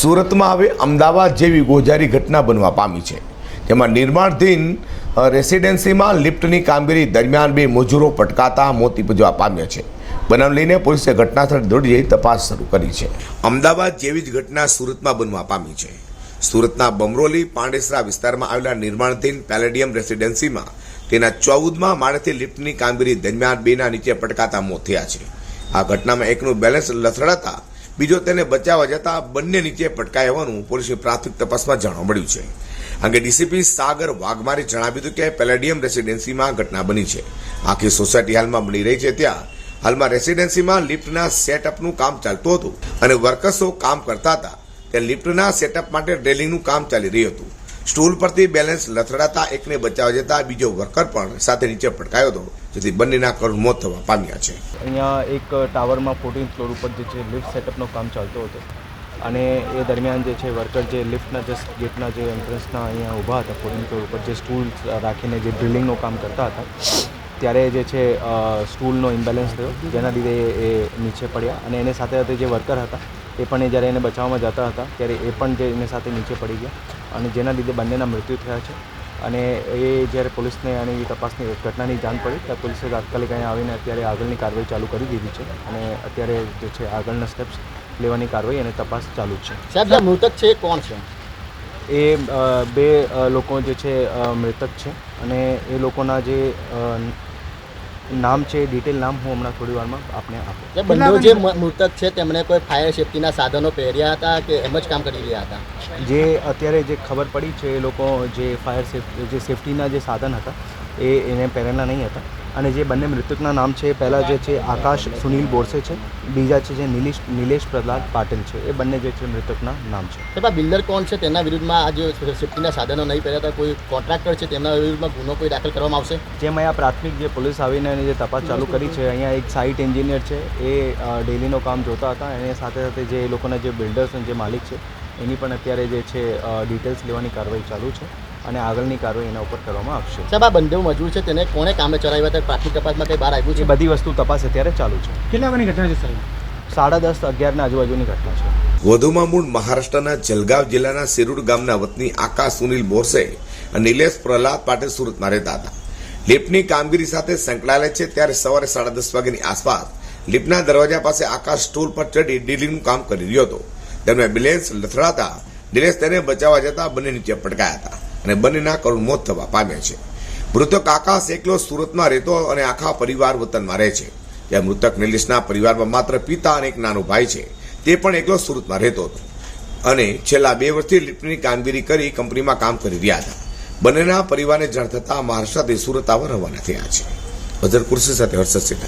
સુરતમાં હવે અમદાવાદ જેવી ગોજારી ઘટના બનવા પામી છે. જેમાં નિર્માણધીન રેસિડેન્સીમાં લિફ્ટની કામગીરી દરમિયાન બે મજૂરો પટકાતા મોતી નીપજવા પામ્યા છે. બનાવ લઈને પોલીસે ઘટનાસ્થળ દોડી જઈ તપાસ શરૂ કરી છે. અમદાવાદ જેવી જ ઘટના સુરતમાં બનવા પામી છે. સુરતના બમરોલી, પાંડેસરા વિસ્તારમાં આવેલા નિર્માણધીન પેલેડિયમ રેસિડેન્સીમાં તેના ચૌદમાં માળેથી લિફ્ટની કામગીરી દરમિયાન બેના નીચે પટકાતા મોત થયા છે. આ ઘટનામાં એકનું બેલેન્સ લથડાતા બીજો તેને બચાવવા જતા બંને નીચે પટકાયા હોવાનું પોલીસની પ્રાથમિક તપાસમાં જાણવા મળ્યું છે. અંગે ડીસીપી સાગર વાઘમારે જણાવ્યું હતું કે પેલેડિયમ રેસીડેન્સીમાં ઘટના બની છે. આખી સોસાયટી હાલમાં બની રહી છે ત્યાં. હાલમાં રેસિડેન્સીમાં લિફ્ટના સેટઅપનું કામ ચાલતું હતું અને વર્કર્સો કામ કરતા હતા. ત્યાં લિફ્ટના સેટઅપ માટે ડ્રેલિંગનું કામ ચાલી રહ્યું હતું. સ્ટૂલ પરથી બેલેન્સ લથડાતા એકને બચાવવા જતા બીજો વર્કર પણ સાથે નીચે પટકાયો હતો, જેથી બંનેના કરુણ મોત થવા પામ્યા છે. અહીંયા એક ટાવરમાં ફોર્ટીન ફ્લોર ઉપર જે છે લિફ્ટ સેટઅપનો કામ ચાલતો હતો. અને એ દરમિયાન જે છે વર્કર જે લિફ્ટના જે ગેટના જે એન્ટ્રન્સના અહીંયા ઊભા હતા ફોર્ટીન ફ્લોર ઉપર જે સ્ટૂલ રાખીને જે ડ્રિલિંગનું કામ કરતા હતા, ત્યારે જે છે સ્ટૂલનો ઇમ્બેલેન્સ થયો, જેના લીધે એ નીચે પડ્યા. અને એને સાથે સાથે જે વર્કર હતા, એ પણ જ્યારે એને બચાવવામાં જતા હતા, ત્યારે એ પણ જે એની સાથે નીચે પડી ગયા. અને જેના લીધે બંનેના મૃત્યુ થયા છે. અને એ જ્યારે પોલીસને આની તપાસની ઘટનાની જાણ પડી ત્યારે પોલીસે તાત્કાલિક અહીંયા આવીને અત્યારે આગળની કાર્યવાહી ચાલુ કરી દીધી છે અને અત્યારે જે છે આગળના સ્ટેપ્સ લેવાની કાર્યવાહી અને તપાસ ચાલુ જ સાહેબ મૃતક છે એ કોણ છે? છે એ બે લોકો જે છે મૃતક છે અને એ લોકોના જે નામ છે ડિટેલ નામ હું હમણાં થોડી વારમાં આપને આપું. જે બંને જે મૃતક છે તેમણે કોઈ ફાયર સેફટીના સાધનો પહેર્યા હતા કે એમ જ કામ કરી રહ્યા હતા? જે અત્યારે જે ખબર પડી છે એ લોકો જે ફાયર સેફ જે સેફટીના જે સાધન હતા એ એને પહેરેલા નહીં હતા. અને જે બંને મૃતકના નામ છે પહેલાં જે છે આકાશ સુનિલ બોરસે છે. બીજા છે જે નિલેશ નિલેશ પ્રહલાદ પાટીલ છે. એ બંને જે છે મૃતકના નામ છે. સાહેબ આ બિલ્ડર કોણ છે? તેના વિરુદ્ધમાં આ જે સેફ્ટીના સાધનો નહીં પહેર્યા હતા કોઈ કોન્ટ્રાક્ટર છે તેમના વિરુદ્ધમાં ગુનો કોઈ દાખલ કરવામાં આવશે? જેમ અહીંયા પ્રાથમિક જે પોલીસ આવીને જે તપાસ ચાલુ કરી છે અહીંયા એક સાઇટ એન્જિનિયર છે એ ડેલીનું કામ જોતા હતા. એની સાથે સાથે જે એ લોકોના જે બિલ્ડર્સ અને જે માલિક છે એની પણ અત્યારે જે છે ડિટેલ્સ લેવાની કાર્યવાહી ચાલુ છે. અને આગળની કાર્યવાહી એના ઉપર કરવામાં આવશે. સાહેબ આ બંને મજૂર છે તેને કોણે કામે ચલાવ્યા હતા? પ્રાથમિક તપાસમાં કંઈ બહાર આવ્યું છે? બધી વસ્તુ તપાસ અત્યારે ચાલુ છે. કેટલા વાગ્યાની ઘટના છે સાહેબ? સાડા દસ અગિયારના આજુબાજુની ઘટના છે. વધુમાં મૂળ મહારાષ્ટ્રના જલગાંવ જિલ્લાના સિરુડ ગામના વતની આકાશ સુનિલ બોરસે અને નિલેશ પ્રહલાદ પાટીલ સુરતમાં રહેતા હતા. લિફ્ટની કામગીરી સાથે સંકળાયેલા છે ત્યારે સવારે સાડા દસ વાગ્યાની આસપાસ લિફ્ટના દરવાજા પાસે આકાશ સ્ટૂલ પર ચડી ડીલિંગનું કામ કરી રહ્યો હતો. દરમિયાન એમ્બ્યુલન્સ લથડાતા નિલેશ તેને બચાવવા જતા બંને નીચે પટકાયા હતા. અને બંનેના કરુણ મોત થવા પામ્યા છે. મૃતક આકાશ એકલો સુરતમાં રહેતો અને આખા પરિવાર વતનમાં રહે છે. જ્યાં મૃતક નિલેશના પરિવારમાં માત્ર પિતા અને એક નાનો ભાઈ છે. તે પણ એકલો સુરતમાં રહેતો હતો. અને છેલ્લા બે વર્ષથી લિફ્ટની કામગીરી કરી કંપનીમાં કામ કરી રહ્યા હતા. બંનેના પરિવારને જાણ થતાં મહારાષ્ટ્રથી સુરત આવવા રવાના થયા છે. અઝર કુર્સી સાથે હર્ષદ સિન્હા